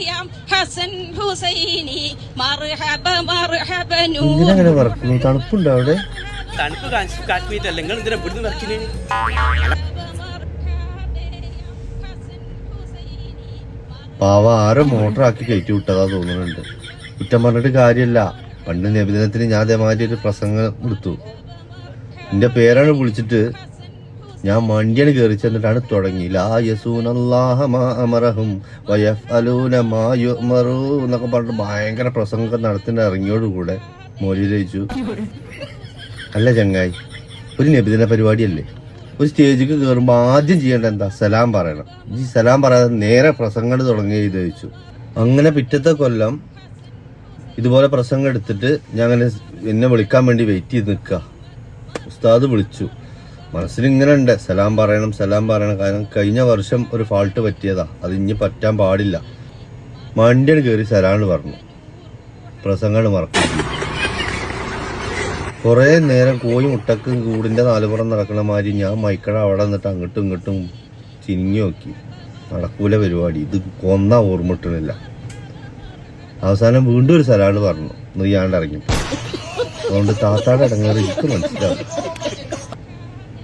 ബേയാം ഹസൻ ഹുസൈനി മർഹബ മർഹബ എന്തിനാ അങ്ങനെ വറക്കുന്നു തണുപ്പുണ്ടോ അവിടെ? തണുപ്പ് കാശ് കാശ്മീരല്ല നിങ്ങൾ എന്തിനാ ഇവിടുന്ന് വരക്കില്ലേ പാവ ആരോ മോട്ടർ ആക്കി കയറ്റി വിട്ടതാ തോന്നുന്നുണ്ട്. കുറ്റം പറഞ്ഞിട്ട് കാര്യമല്ല പണ്ട് നബിദിനത്തിന് ഞാൻ അതേമാതിരി ഒരു പ്രസംഗം എടുത്തു. എന്റെ പേരാണ് വിളിച്ചിട്ട് ഞാൻ മണ്ടിയാണ് കയറി ചെന്നിട്ടാണ് തുടങ്ങി എന്നൊക്കെ പറഞ്ഞിട്ട് ഭയങ്കര പ്രസംഗം നടത്തിന്റെ ഇറങ്ങിയോടുകൂടെ മോലി മോലിയിലയിച്ചു അല്ല ചങ്ങായി ഒരു നബിദിന പരിപാടിയല്ലേ? ഒരു സ്റ്റേജിക്ക് കയറുമ്പോൾ ആദ്യം ചെയ്യേണ്ട എന്താ? സലാം പറയണം. ഈ സലാം പറയാതെ നേരെ പ്രസംഗം തുടങ്ങി ചോദിച്ചു. അങ്ങനെ പിറ്റത്തെ കൊല്ലം ഇതുപോലെ പ്രസംഗം എടുത്തിട്ട് ഞാൻ അങ്ങനെ എന്നെ വിളിക്കാൻ വേണ്ടി വെയിറ്റ് ചെയ്ത് നിൽക്കുക. ഉസ്താദ് വിളിച്ചു. മനസ്സിൽ ഇങ്ങനെ ഉണ്ട് സലാം പറയണം സലാം പറയണം. കാരണം കഴിഞ്ഞ വർഷം ഒരു ഫാൾട്ട് പറ്റിയതാ. അത് ഇനി പറ്റാൻ പാടില്ല. മണ്ടിയാണ് കയറി സലാണ്ട് പറഞ്ഞു. പ്രസംഗമാണ് മറക്കും. കുറേ നേരം കോഴി മുട്ടക്ക് കൂടിന്റെ നാലുപുറം നടക്കണ മാതിരി ഞാൻ മൈക്കട അവിടെ നിന്നിട്ട് അങ്ങോട്ടും ഇങ്ങോട്ടും ചിനിങ്ങി നോക്കി. നടക്കൂല പരിപാടി. ഇത് കൊന്ന ഓർമ്മിട്ടില്ല അവസാനം വീണ്ടും ഒരു സലാഡ് പറഞ്ഞു. നീയാണ്ട് ഇറങ്ങി അതുകൊണ്ട് താത്താടെ ഇടങ്ങാറ് എനിക്ക് മനസ്സിലാവും.